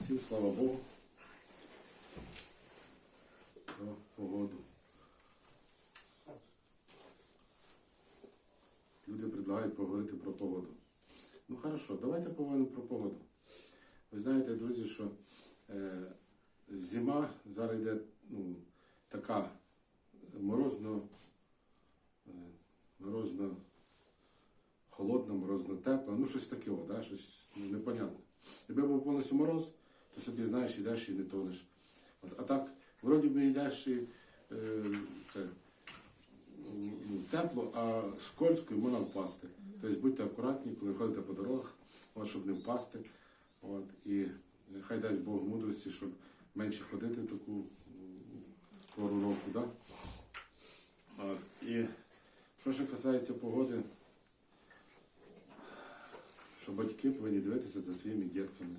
Всім слава Богу. Про погоду. Люди предлагають поговорити про погоду. Ну хорошо, давайте поговоримо про погоду. Ви знаєте, друзі, що е, зима зараз йде ну, така морозно, е, морозно холодна, морозно тепла, ну щось таке, да? щось непонятне. Якби був повністю мороз, то собі знаєш, йдеш і не тонеш. От, а так, вроді би йдеш і е, це, ну, тепло, а скользко і можна впасти. Тобто будьте акуратні, коли ходите по дорогах, от, щоб не впасти. От, і хай дасть Бог мудрості, щоб менше ходити таку пору року. Да? От, і що ще касається погоди, що батьки повинні дивитися за своїми дітками.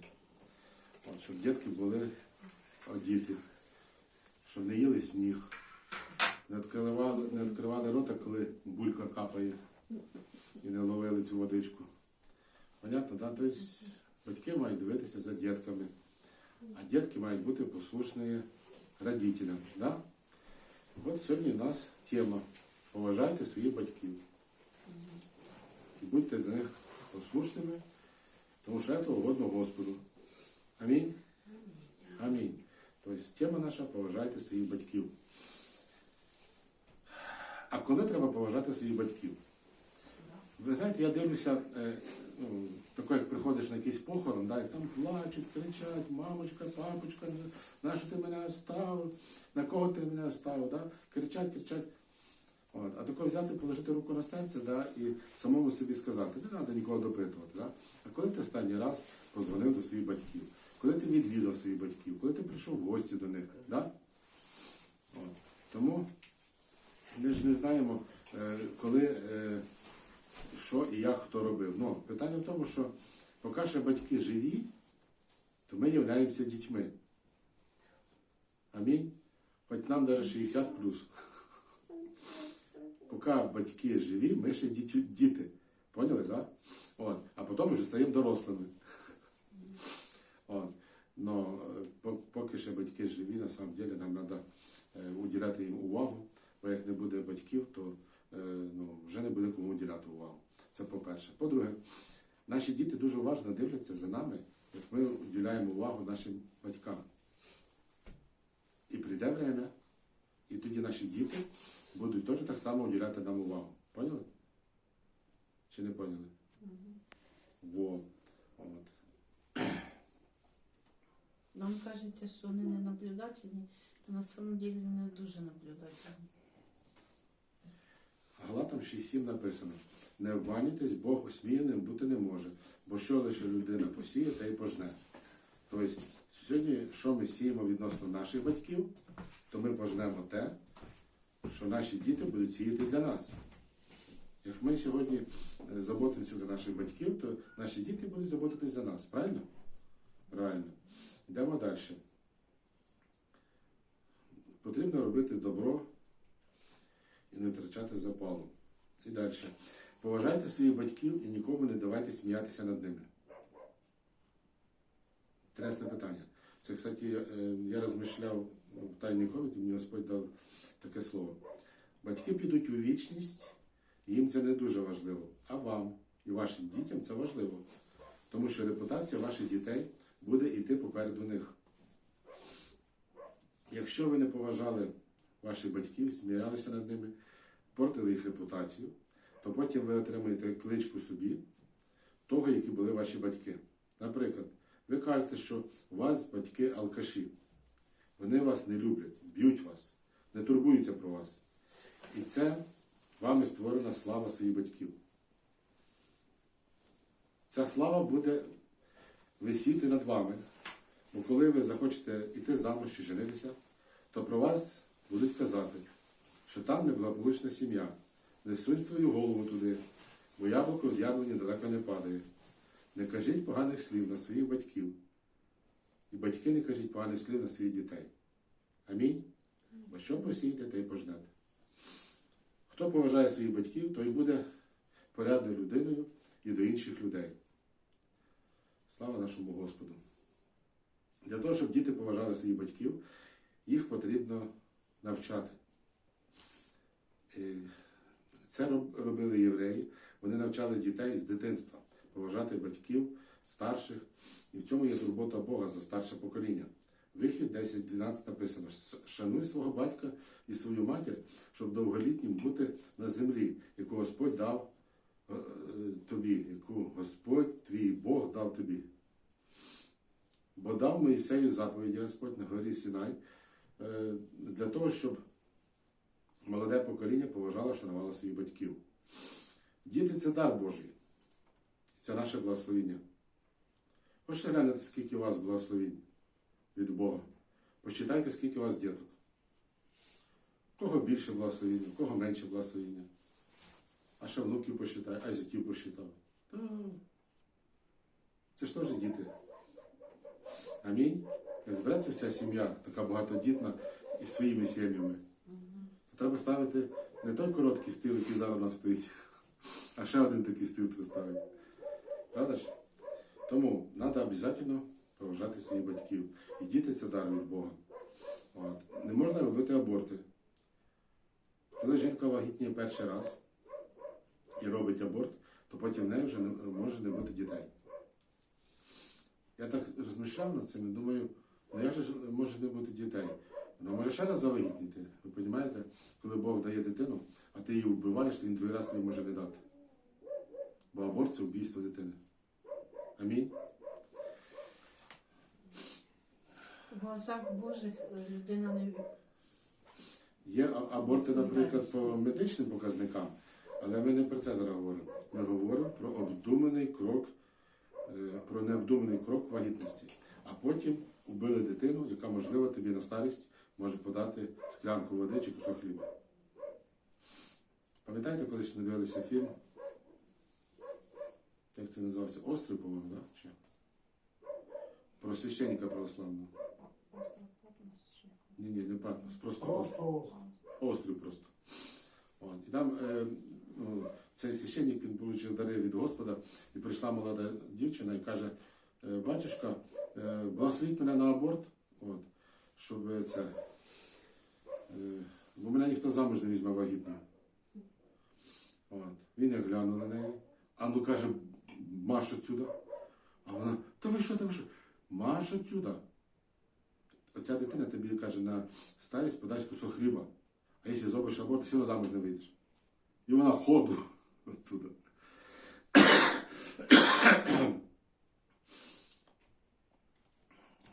От, щоб дітки були одіти, щоб не їли сніг, не відкривали, не відкривали рота, коли булька капає і не ловили цю водичку. Понятно, да? Тобто батьки мають дивитися за дітками, а дітки мають бути послушні родителям. Да? От сьогодні у нас тема Поважайте своїх батьків. І будьте до них послушними, тому що це угодно Господу. Амінь. Амінь. Тобто тема наша поважайте своїх батьків. А коли треба поважати своїх батьків? Ви знаєте, я дивлюся, е, ну, тако, як приходиш на якийсь похорон, да, і там плачуть, кричать, мамочка, папочка, на що ти мене оставив, на кого ти мене оставив, да? кричать, кричать. От. А тако взяти, положити руку на серце да, і самому собі сказати, не треба нікого допитувати. Да? А коли ти останній раз позвонив до своїх батьків, коли ти відвідав своїх батьків, коли ти прийшов в гості до них. Да? От. Тому ми ж не знаємо, е, коли, е, що і як хто робив. Ну, питання в тому, що поки ще батьки живі, то ми являємося дітьми. Амінь. Хоч нам навіть 60 плюс. Поки батьки живі, ми ще діти. Поняли, так? Да? А потім вже стаємо дорослими. Но е, поки ще батьки живі, на самом деле нам треба уділяти їм увагу, бо як не буде батьків, то е, ну, вже не буде кому уділяти увагу. Це по-перше. По-друге, наші діти дуже уважно дивляться за нами, як ми уділяємо увагу нашим батькам. І прийде время, і тоді наші діти будуть теж так само уділяти нам увагу. Поняли? Чи не поняли? Во. От. Нам кажеться, що вони не наблюдательні, то на самом деле вони дуже наблюдательні. Галатам 6.7 написано: не обманюйтесь, Бог осміяним бути не може, бо що лише людина посіє, те й пожне. Тобто, сьогодні, що ми сіємо відносно наших батьків, то ми пожнемо те, що наші діти будуть сіяти для нас. Як ми сьогодні е, заботимося за наших батьків, то наші діти будуть заботитись за нас. Правильно? Правильно. Йдемо далі. Потрібно робити добро і не втрачати запалу. І далі. Поважайте своїх батьків і нікому не давайте сміятися над ними. Тресне питання. Це, кстати, я, е, розмишляв в тайній комнаті, мені Господь дав таке слово. Батьки підуть у вічність, їм це не дуже важливо. А вам і вашим дітям це важливо. Тому що репутація ваших дітей буде йти попереду них. Якщо ви не поважали ваших батьків, сміялися над ними, портили їх репутацію, то потім ви отримаєте кличку собі того, які були ваші батьки. Наприклад, ви кажете, що у вас батьки алкаші. Вони вас не люблять, б'ють вас, не турбуються про вас. І це вами створена слава своїх батьків. Ця слава буде висіти над вами. Бо коли ви захочете йти замуж чи женитися, то про вас будуть казати, що там неблагополучна сім'я. Не сунь свою голову туди, бо яблуко в яблуні далеко не падає. Не кажіть поганих слів на своїх батьків. І батьки не кажіть поганих слів на своїх дітей. Амінь. Бо що посієте, те й пожнете. Хто поважає своїх батьків, той буде порядною людиною і до інших людей. Слава нашому Господу! Для того, щоб діти поважали своїх батьків, їх потрібно навчати. Це робили євреї. Вони навчали дітей з дитинства поважати батьків, старших. І в цьому є турбота Бога за старше покоління. Вихід 10.12 написано: Шануй свого батька і свою матір, щоб довголітнім бути на землі, яку Господь дав тобі, яку Господь твій Бог дав тобі. Бо дав Моїсею заповіді Господь на горі Сінай е, для того, щоб молоде покоління поважало, шанувало своїх батьків. Діти це дар Божий. Це наше благословіння. Хочете глянути, скільки у вас благословінь від Бога. Посчитайте, скільки у вас діток. У Кого більше благословіння, у кого менше благословіння. А ще внуків посчитай, а зятів посчитав. Та, це ж теж діти. Амінь. Як збереться вся сім'я, така багатодітна і своїми сім'ями, треба ставити не той короткий стіл, який зараз у нас стоїть, а ще один такий стіл треба ставити. Правда ж? Тому треба обов'язково поважати своїх батьків. І діти це дар від Бога. От. Не можна робити аборти. Коли жінка вагітніє перший раз і робить аборт, то потім в неї вже не, може не бути дітей. Я так розмишляв над цим і думаю, ну як же може не бути дітей? Вона може ще раз завагітніти. Ви розумієте, коли Бог дає дитину, а ти її вбиваєш, то він другий раз тобі може не дати. Бо аборт це вбійство дитини. Амінь. В глазах Божих людина не Є аборти, наприклад, по медичним показникам, але ми не про це зараз говоримо. Ми говоримо про обдуманий крок, е, про необдуманий крок вагітності. А потім убили дитину, яка, можливо, тобі на старість може подати склянку води чи кусок хліба. Пам'ятаєте, колись ми дивилися фільм? Як це називався? Острів, по-моєму, так? Чи? Про священника православного. Ні, ні, не Патмос, просто острів. Острів просто. От. І там е, цей священник він отримав дари від Господа, і прийшла молода дівчина і каже: е, батюшка, е, благословіть мене на аборт, от, щоб е, це. Е, бо мене ніхто замуж не візьме вагітну. От. Він як глянув на неї, а ну каже, маш отсюда. А вона, та ви що, та ви що? Маш отсюда. Оця дитина тобі каже на старість подасть кусок хліба. А якщо зробиш аборт, все одно замуж не вийдеш. І вона ходу оттуда.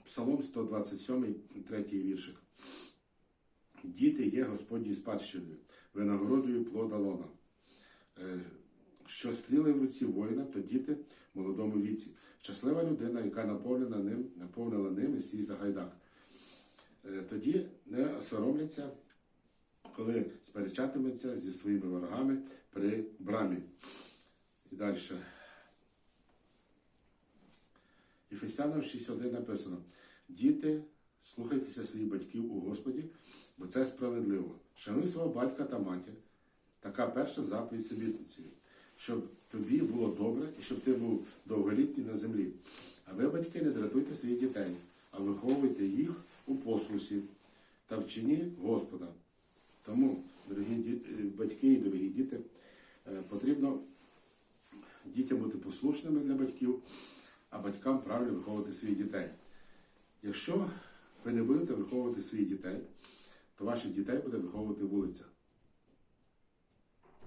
Псалом 127, третій віршик. Діти є Господньою спадщиною, винагородою плода лона. Е, Що стріли в руці воїна, то діти в молодому віці. Щаслива людина, яка наповнена ним, наповнила ними свій загайдак. Е, Тоді не соромляться, коли сперечатиметься зі своїми ворогами при брамі. І далі. Ефесянам 6.1 написано: Діти, слухайтеся своїх батьків у Господі, бо це справедливо. Шануй свого батька та матір. Така перша заповідь собітниці, щоб тобі було добре і щоб ти був довголітній на землі. А ви, батьки, не дратуйте своїх дітей, а виховуйте їх у послусі та вчині Господа. Тому, дорогі ді- е, батьки і дорогі діти, е, потрібно дітям бути послушними для батьків, а батькам правильно виховувати своїх дітей. Якщо ви не будете виховувати своїх дітей, то ваших дітей буде виховувати вулиця.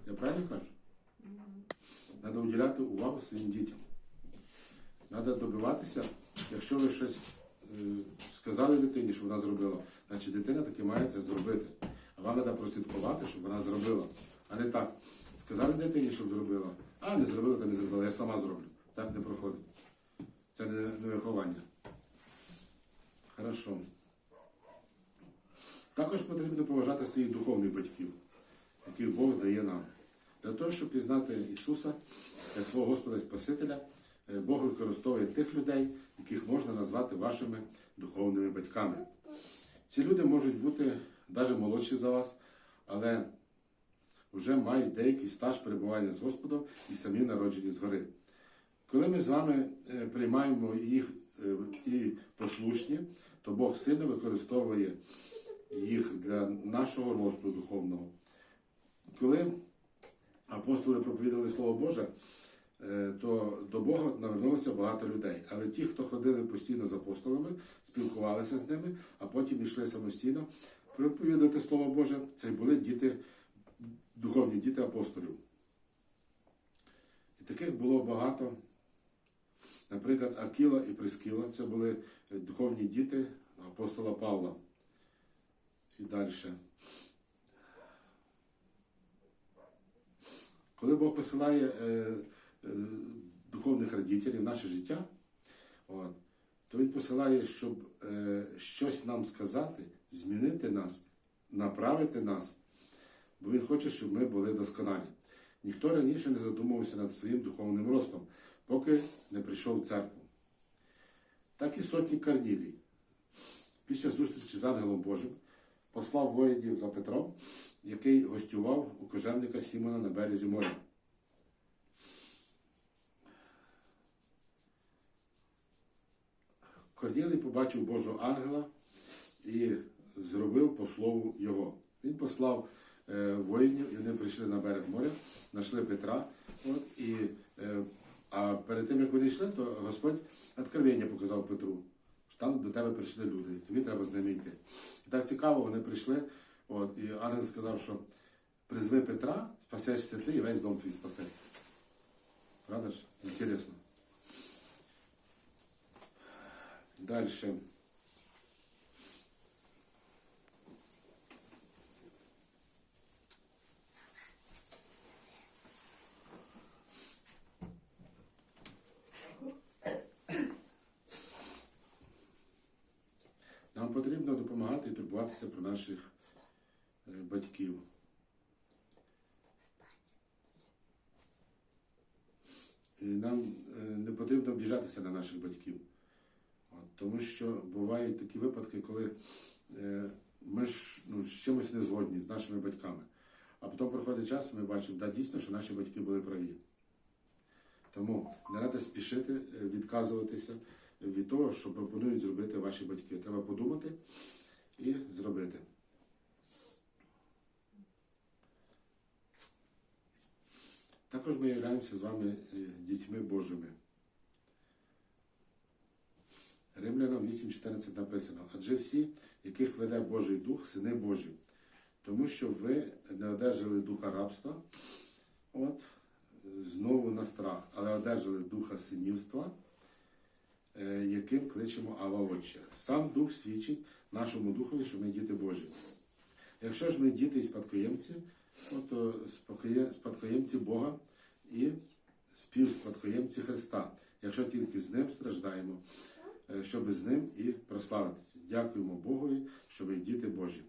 Я правильно кажу? Треба уділяти увагу своїм дітям. Треба добиватися, якщо ви щось е, сказали дитині, що вона зробила, значить дитина таки має це зробити. А вам треба прослідкувати, щоб вона зробила. А не так. Сказали дитині, щоб зробила, а не зробила, то не зробила, я сама зроблю. Так не проходить. Це не, виховання. Хорошо. Також потрібно поважати своїх духовних батьків, яких Бог дає нам. Для того, щоб пізнати Ісуса як свого Господа і Спасителя, е, Бог використовує тих людей, яких можна назвати вашими духовними батьками. Ці люди можуть бути навіть молодші за вас, але вже мають деякий стаж перебування з Господом і самі народжені згори. Коли ми з вами е, приймаємо їх е, і послушні, то Бог сильно використовує їх для нашого росту духовного. Коли апостоли проповідали Слово Боже, е, то до Бога навернулося багато людей. Але ті, хто ходили постійно з апостолами, спілкувалися з ними, а потім йшли самостійно проповідати Слово Боже, це були діти, духовні діти апостолів. І таких було багато. Наприклад, Акіла і Прискіла це були е, духовні діти апостола Павла. І далі. Коли Бог посилає е, е, духовних родителів в наше життя, то Він посилає, щоб щось нам сказати, змінити нас, направити нас, бо Він хоче, щоб ми були досконалі. Ніхто раніше не задумувався над своїм духовним ростом, поки не прийшов в церкву. Так і сотні Корнілій. Після зустрічі з ангелом Божим послав воїнів за Петром, який гостював у кожевника Сімона на березі моря. Корнілій побачив Божого ангела і зробив по слову його. Він послав е, воїнів, і вони прийшли на берег моря, знайшли Петра. От, і, е, а перед тим, як вони йшли, то Господь откровення показав Петру. що Там до тебе прийшли люди, тобі треба з ними йти. І так цікаво, вони прийшли, от, і ангел сказав, що призви Петра, спасешся ти, і весь дом твій спасеться. Правда ж? Інтересно. Далі. Нам потрібно турбуватися про наших е, батьків. Нам е, не потрібно обіжатися на наших батьків. Тому що бувають такі випадки, коли е, ми ж ну, з чимось не згодні з нашими батьками. А потім проходить час, ми бачимо, да, дійсно, що наші батьки були праві. Тому не треба спішити відказуватися від того, що пропонують зробити ваші батьки. Треба подумати і зробити. Також ми являємося з вами е, дітьми Божими. Римлянам 8.14 написано, адже всі, яких веде Божий Дух, сини Божі, тому що ви не одержали духа рабства, от, знову на страх, але одержали духа синівства, яким кличемо Ава Отче. Сам Дух свідчить нашому духові, що ми діти Божі. Якщо ж ми діти і спадкоємці, то спадкоємці Бога і співспадкоємці Христа, якщо тільки з ним страждаємо, е, щоб з ним і прославитися. Дякуємо Богові, що ви діти Божі.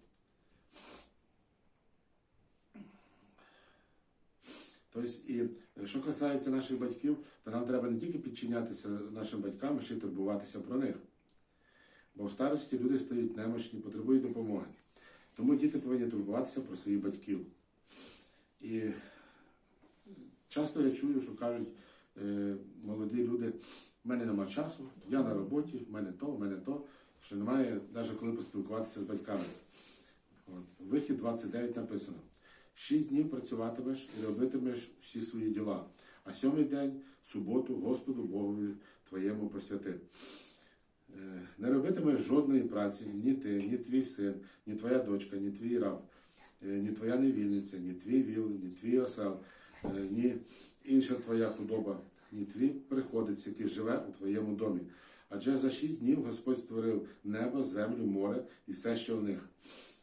Тобто, і е, що касається наших батьків, то нам треба не тільки підчинятися нашим батькам, а ще й турбуватися про них. Бо в старості люди стають немощні, потребують допомоги. Тому діти повинні турбуватися про своїх батьків. І часто я чую, що кажуть е, молоді люди, в мене нема часу, я на роботі, в мене то, в мене то, що немає навіть коли поспілкуватися з батьками. От. Вихід 29 написано. Шість днів працюватимеш і робитимеш всі свої діла, а сьомий день, суботу, Господу Богові твоєму посвяти. Е, Не робитимеш жодної праці, ні ти, ні твій син, ні твоя дочка, ні твій раб, е, ні твоя невільниця, ні твій віл, ні твій осел, е, ні інша твоя худоба, ні твій приходець, який живе у твоєму домі. Адже за шість днів Господь створив небо, землю, море і все, що в них.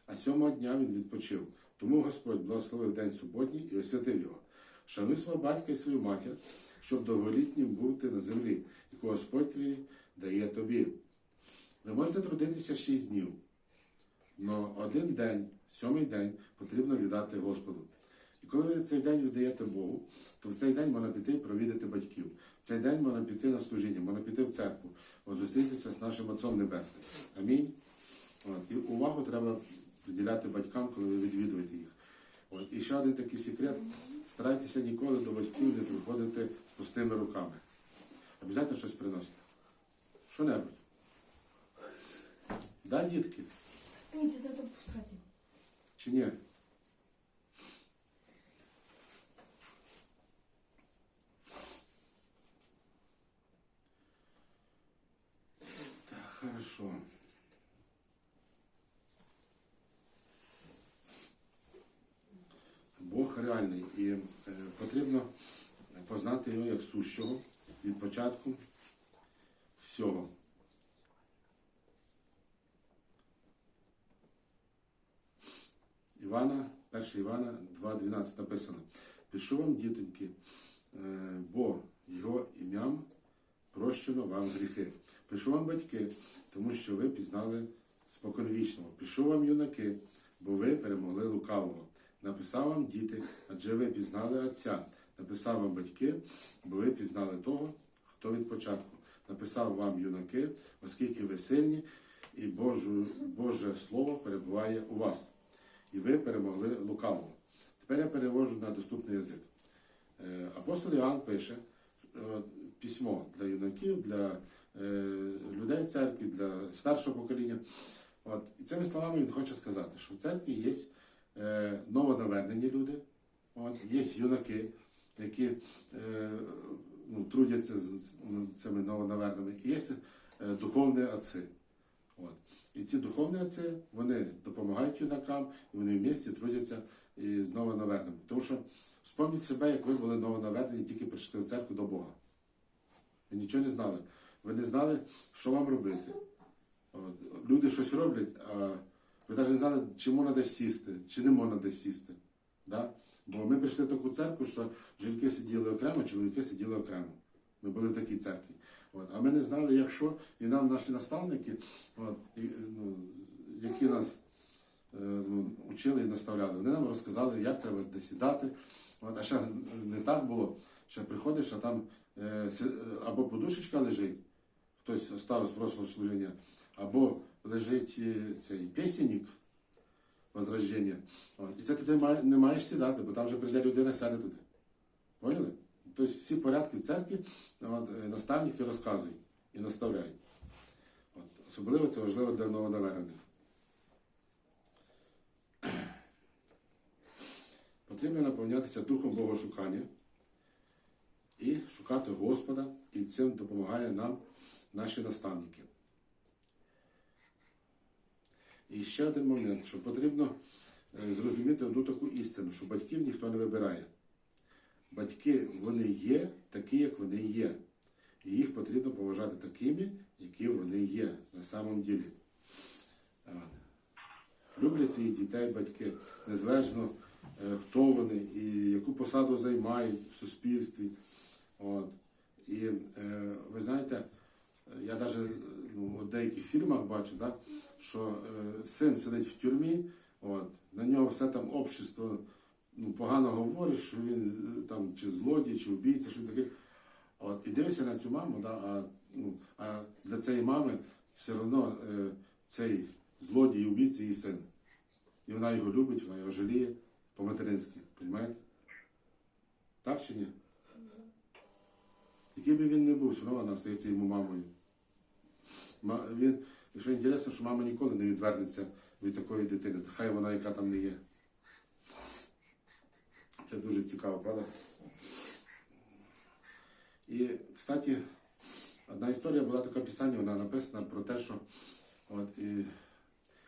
А сьомого дня він відпочив. Тому Господь благословив день суботній і освятив його. Шануй свого батька і свою матір, щоб довголітнім бути на землі, яку Господь твій дає тобі. Ви можете трудитися шість днів, але один день, сьомий день, потрібно віддати Господу. І коли ви цей день віддаєте Богу, то в цей день можна піти провідати батьків. В цей день можна піти на служіння, можна піти в церкву, зустрітися з нашим Отцом Небесним. Амінь. От. І увагу треба приділяти батькам, коли ви відвідуєте їх. От. І ще один такий секрет. Старайтеся ніколи до батьків не приходити з пустими руками. Обов'язково щось приносите. Що-небудь. Да, дітки? Ні, ти треба пускати. Чи ні? Так, хорошо. Бог реальний і е, потрібно познати його як сущого від початку всього. Івана, 1 Івана 2.12 написано. Пишу вам, дітоньки, е, бо його ім'ям прощено вам гріхи. Пишу вам батьки, тому що ви пізнали споконвічного. Пишу вам юнаки, бо ви перемогли лукавого. Написав вам діти, адже ви пізнали Отця. Написав вам батьки, бо ви пізнали того, хто від початку. Написав вам юнаки, оскільки ви сильні, і Божу, Боже Слово перебуває у вас і ви перемогли лукавого. Тепер я перевожу на доступний язик. Е, Апостол Іоанн пише е, письмо для юнаків, для е, людей церкви, для старшого покоління. От. І цими словами він хоче сказати, що в церкві є е, новонавернені люди, от, є юнаки, які е, ну, трудяться з ну, цими новонаверненими, і є е, духовні отці. От. І ці духовні отці, вони допомагають юнакам, і вони в місті трудяться і з новонаверненими. Тому що вспомніть себе, як ви були новонавернені, тільки прийшли в церкву до Бога. Ви нічого не знали. Ви не знали, що вам робити. От. Люди щось роблять, а ви навіть не знали, чи можна десь сісти, чи не можна десь сісти. Да? Бо ми прийшли в таку церкву, що жінки сиділи окремо, чоловіки сиділи окремо. Ми були в такій церкві. От. А ми не знали, як що, і нам наші наставники, от, і, ну, які нас е, ну, учили і наставляли, вони нам розказали, як треба де сідати. От, а ще не так було, що приходиш, а там е, або подушечка лежить, хтось оставив з прошлого служіння, або лежить е, цей пісенник возрождення. І це туди не маєш сідати, бо там вже прийде людина, сяде туди. Поняли? Тобто всі порядки в церкві е, наставники розказують і наставляють. От. Особливо це важливо для новонавернених. Потрібно наповнятися духом Богошукання і шукати Господа, і цим допомагає нам наші наставники. І ще один момент, що потрібно е, зрозуміти одну таку істину, що батьків ніхто не вибирає. Батьки вони є такі, як вони є. І їх потрібно поважати такими, які вони є на самом ділі. От. Люблять своїх дітей батьки, незалежно е, хто вони і яку посаду займають в суспільстві. От. І е, ви знаєте, я навіть ну, в деяких фільмах бачу, да, що е, син сидить в тюрмі, от, на нього все там общество ну, погано говорить, що він е, там чи злодій, чи вбійця, що він такий. От, і дивишся на цю маму, да, а, ну, а для цієї мами все одно е, цей злодій і її син. І вона його любить, вона його жаліє по-материнськи, розумієте? Так чи ні? Який би він не був, все одно вона стається йому мамою. Він, якщо інтересно, що мама ніколи не відвернеться від такої дитини, хай вона яка там не є. Це дуже цікаво, правда? І, кстати, одна історія була така писання, вона написана про те, що от, і,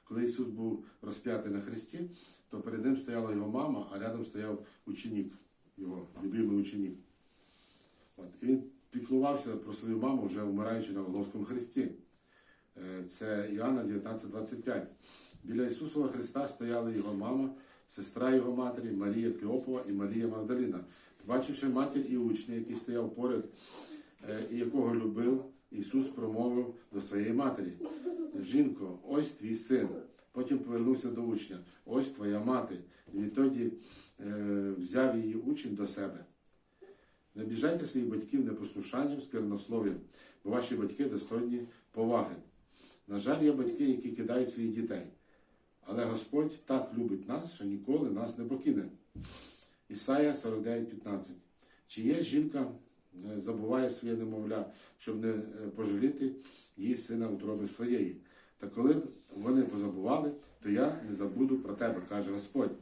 коли Ісус був розп'ятий на Христі, то перед ним стояла його мама, а рядом стояв ученик, його любимий ученик. От, і він піклувався про свою маму, вже вмираючи на Волговському Христі. Е, Це Іоанна 19.25. Біля Ісусова Христа стояли його мама, сестра його матері, Марія Клеопова і Марія Магдаліна. Побачивши матір і учня, який стояв поряд, е, і якого любив, Ісус промовив до своєї матері: Жінко, ось твій син. Потім повернувся до учня, ось твоя мати. І відтоді е, взяв її учень до себе. Не обіжайте своїх батьків непослушанням, сквернослов'ям, бо ваші батьки достойні поваги. На жаль, є батьки, які кидають своїх дітей. Але Господь так любить нас, що ніколи нас не покине. Ісая 49,15. Чи є жінка е, забуває своє немовля, щоб не е, пожаліти її сина утроби своєї. Та коли б вони позабували, то я не забуду про тебе, каже Господь.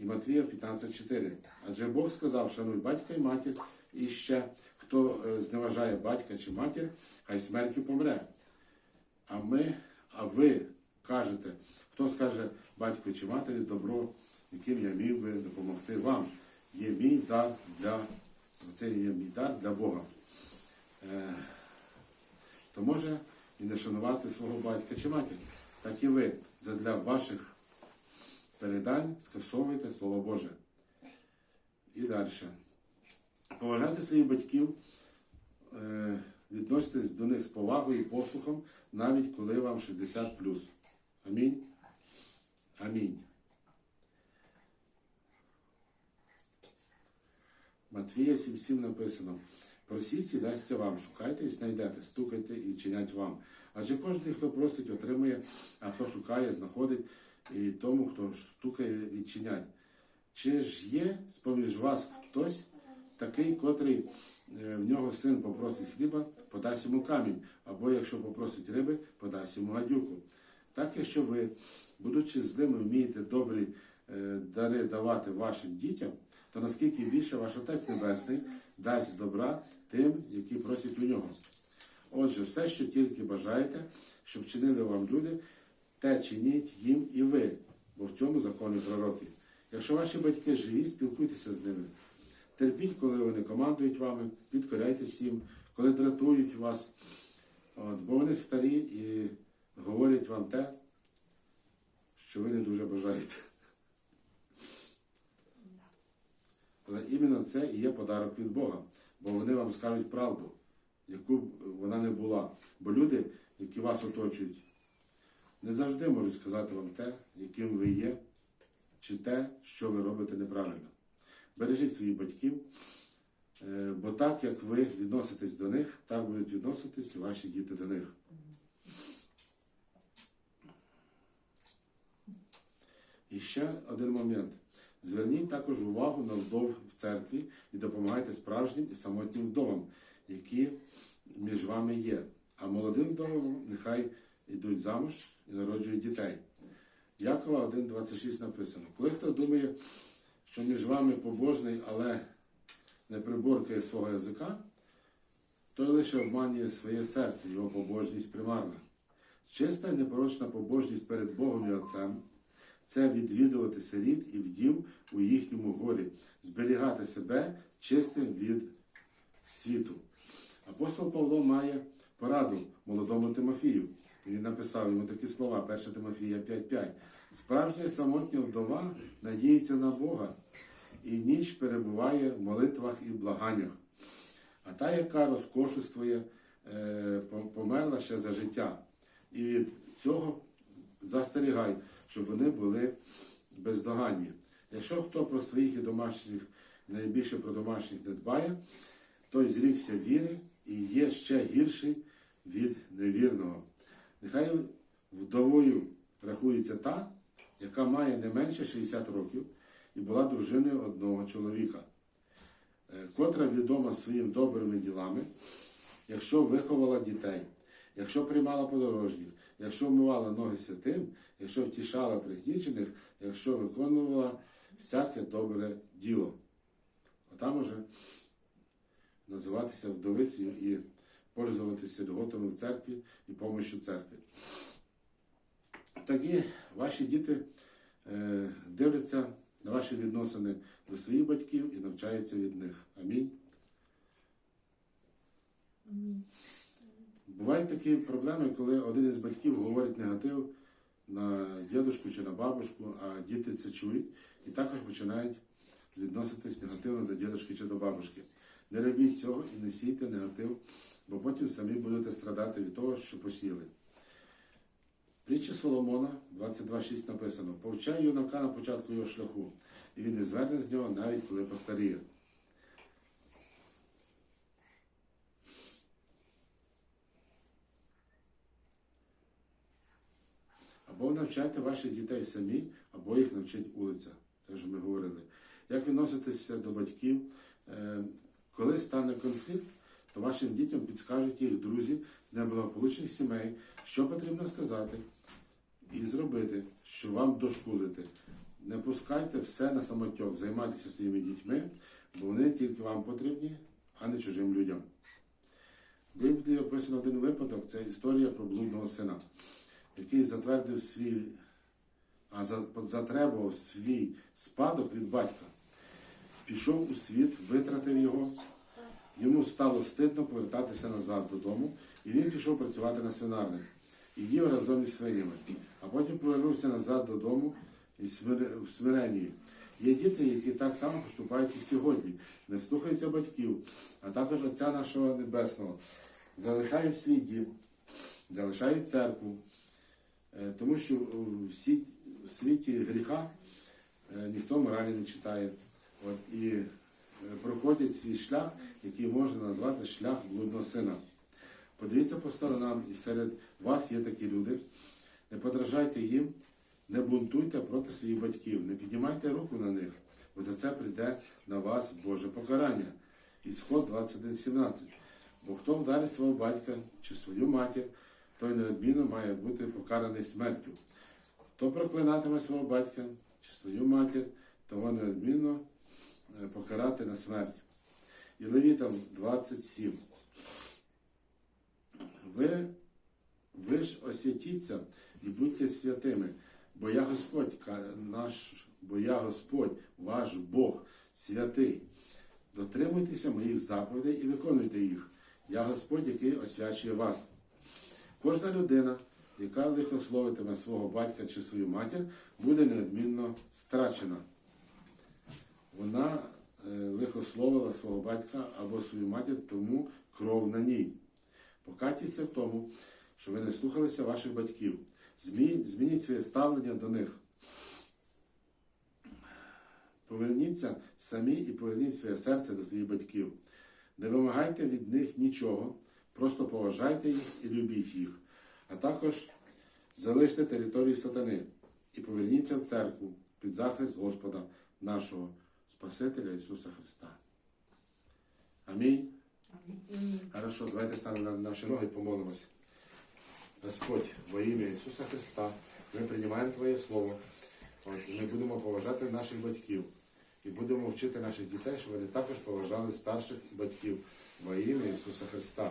І Матвія 15.4. Адже Бог сказав, шануй батька і матір, і ще хто е, зневажає батька чи матір, хай смертю помре. А ми, а ви кажете, хто скаже батьку чи матері добро, яким я міг би допомогти вам, є мій дар для це є мій дар для Бога. Е, то може і не шанувати свого батька чи матір, так і ви задля ваших передань скасовуєте Слово Боже. І далі. Поважайте своїх батьків, е, відноситесь до них з повагою і послухом, навіть коли вам 60 плюс. Амінь. Амінь. Матвія 7.7 написано. Просіть і дасться вам, шукайте і знайдете, стукайте і чинять вам. Адже кожен, хто просить, отримує, а хто шукає, знаходить, і тому, хто стукає, відчинять. Чи ж є з-поміж вас хтось такий, котрий е, в нього син попросить хліба, подасть йому камінь, або якщо попросить риби, подасть йому гадюку. Так, якщо ви, будучи злими, вмієте добрі е, дари давати вашим дітям, то наскільки більше ваш Отець Небесний дасть добра тим, які просять у нього. Отже, все, що тільки бажаєте, щоб чинили вам люди, те чиніть їм і ви, бо в цьому законі пророки. Якщо ваші батьки живі, спілкуйтеся з ними. Терпіть, коли вони командують вами, підкоряйтесь їм, коли дратують вас, от, бо вони старі і говорять вам те, що ви не дуже бажаєте. Але іменно це і є подарок від Бога, бо вони вам скажуть правду, яку б вона не була. Бо люди, які вас оточують, не завжди можуть сказати вам те, яким ви є, чи те, що ви робите неправильно. Бережіть своїх батьків, е, бо так як ви відноситесь до них, так будуть відноситись і ваші діти до них. І ще один момент. Зверніть також увагу на вдов в церкві і допомагайте справжнім і самотнім вдовам, які між вами є. А молодим вдовам нехай йдуть замуж і народжують дітей. Якова 1.26 написано. Коли хто думає, що між вами побожний, але не приборкає свого язика, той лише обманює своє серце, його побожність примарна. Чиста і непорочна побожність перед Богом і Отцем це відвідувати сиріт і вдів у їхньому горі, зберігати себе чистим від світу. Апостол Павло має пораду молодому Тимофію. Він написав йому такі слова, 1 Тимофія 5.5. Справжня самотня вдова надіється на Бога і ніч перебуває в молитвах і благаннях. А та, яка розкошуствує, е, померла ще за життя. І від цього застерігай, щоб вони були бездоганні. Якщо хто про своїх і домашніх, найбільше про домашніх не дбає, той зрікся віри і є ще гірший від невірного. Нехай вдовою рахується та, яка має не менше 60 років і була дружиною одного чоловіка, е, котра відома своїми добрими ділами, якщо виховала дітей, якщо приймала подорожніх, якщо вмивала ноги святим, якщо втішала пригнічених, якщо виконувала всяке добре діло. Отам уже називатися вдовицею і пользуватися льготами в церкві і помощю церкви. Тоді ваші діти е, дивляться на ваші відносини до своїх батьків і навчаються від них. Амінь. Бувають такі проблеми, коли один із батьків говорить негатив на дідушку чи на бабушку, а діти це чують і також починають відноситись негативно до дідушки чи до бабушки. Не робіть цього і не сійте негатив, бо потім самі будете страдати від того, що посіяли. Притчі Соломона 22.6 написано: Повчай юнака на початку його шляху, і він не зверне з нього навіть коли постаріє. Або навчайте ваших дітей самі, або їх навчить вулиця. Це вже ми говорили. Як відноситися до батьків, е, Коли стане конфлікт, то вашим дітям підскажуть їх друзі з неблагополучних сімей, що потрібно сказати і зробити, що вам дошкулити. Не пускайте все на самотьок, займайтеся своїми дітьми, бо вони тільки вам потрібні, а не чужим людям. В Біблії описано один випадок, це історія про блудного сина, який затвердив свій, а затребував свій спадок від батька. Пішов у світ, витратив його, йому стало стидно повертатися назад додому, і він пішов працювати на свинарник і їв разом із своїми. А потім повернувся назад додому і в смиренні. Є діти, які так само поступають і сьогодні, не слухаються батьків, а також Отця нашого Небесного, залишають свій дім, залишають церкву, Е, тому що в світі гріха е, ніхто моралі не читає. От, і е, проходять свій шлях, який можна назвати шлях блудного сина. Подивіться по сторонам, і серед вас є такі люди. Не подражайте їм, не бунтуйте проти своїх батьків, не піднімайте руку на них, бо за це прийде на вас Боже покарання. Ісход 21.17. Бо хто вдарить свого батька чи свою матір, той неодмінно має бути покараний смертю. Хто проклинатиме свого батька чи свою матір, того неодмінно е, покарати на смерть. І Левітам 27. Ви, ви ж освятіться і будьте святими, бо я Господь, наш, бо я Господь, ваш Бог, святий. Дотримуйтеся моїх заповідей і виконуйте їх. Я Господь, який освячує вас. Кожна людина, яка лихословитиме свого батька чи свою матір, буде неодмінно страчена. Вона е, лихословила свого батька або свою матір, тому кров на ній. Покайтеся в тому, що ви не слухалися ваших батьків. Змі- Змініть своє ставлення до них. Поверніться самі і поверніть своє серце до своїх батьків. Не вимагайте від них нічого, просто поважайте їх і любіть їх. А також залиште територію сатани і поверніться в церкву під захист Господа нашого Спасителя Ісуса Христа. Амінь. Хорошо, давайте станемо на наші ноги і помолимося. Господь, во ім'я Ісуса Христа, ми приймаємо Твоє Слово. І ми будемо поважати наших батьків. І будемо вчити наших дітей, щоб вони також поважали старших батьків во ім'я Ісуса Христа.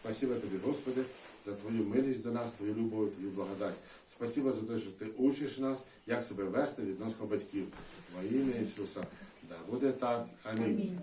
Спасибо тобі, Господи, за Твою милість до нас, Твою любов, Твою благодать. Спасибо за те, що Ти учиш нас, як себе вести відносно батьків. Во ім'я Ісуса. Да буде так. Амінь.